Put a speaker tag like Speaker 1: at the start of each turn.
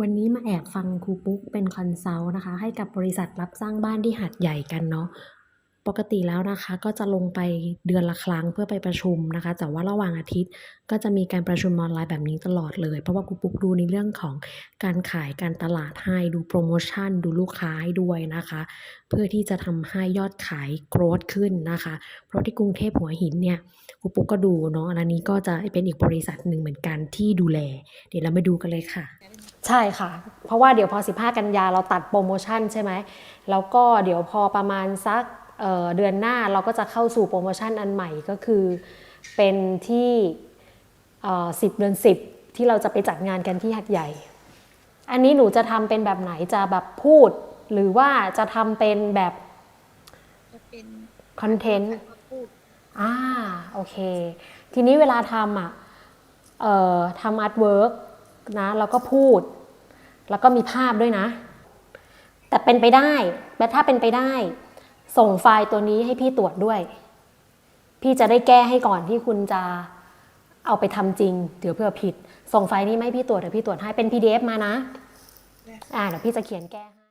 Speaker 1: วันนี้มาแอบฟังครูปุ๊กเป็นคอนซัลท์นะคะ ให้กับบริษัทรับสร้างบ้านที่หาดใหญ่กันเนาะปกติแล้วนะคะก็จะลงไปเดือนละครั้งเพื่อไปประชุมนะคะ แต่ว่าระหว่างอาทิตย์ ก็จะมีการประชุมออนไลน์แบบนี้ตลอดเลย เพราะว่าครูปุ๊กดูในเรื่องของการขายการตลาดให้ดูโปรโมชั่น ดูลูกค้าให้ด้วยนะคะ เพื่อที่จะทำให้ยอดขายโกรธขึ้นนะคะ เพราะที่กรุงเทพหัวหินเนี่ยครูปุ๊กก็ดูเนาะอันนี้ก็จะเป็นอีกบริษัทหนึ่งเหมือนกันที่ดูแล เดี๋ยวเรามาดูกันเลยค่ะ
Speaker 2: ใช่ค่ะ เพราะว่าเดี๋ยวพอ 15 กันยาเราตัดโปรโมชั่นใช่ไหม แล้วก็เดี๋ยวพอประมาณสักเอ่อเดือนหน้าเราก็จะเข้าสู่โปรโมชั่นอันใหม่ก็คือ เป็นที่เอ่อ10เดือน10ที่เราจะไปจัดงานกันที่หัดใหญ่ อันนี้หนูจะทำเป็นแบบไหนจะแบบพูด หรือว่าจะทำเป็นแบบ
Speaker 3: จะเป็น
Speaker 2: คอนเทนต์
Speaker 3: มาพูด
Speaker 2: อ่าโอเค ทีนี้เวลาทำอะเอ่อทำอาร์ตเวิร์ก นะแล้วก็พูด แล้วก็มีภาพด้วยนะ แต่เป็นไปได้แต่ถ้าเป็นไปได้ ส่งไฟล์ตัวนี้ให้พี่ตรวจด้วย พี่จะได้แก้ให้ก่อนที่คุณจะเอาไปทำจริงเดี๋ยวเพื่อผิด ส่งไฟล์นี้มาให้พี่ตรวจเดี๋ยวพี่ตรวจให้เป็น PDF มานะ
Speaker 3: ได้
Speaker 2: อ่าเดี๋ยวพี่จะเขียนแก้ให้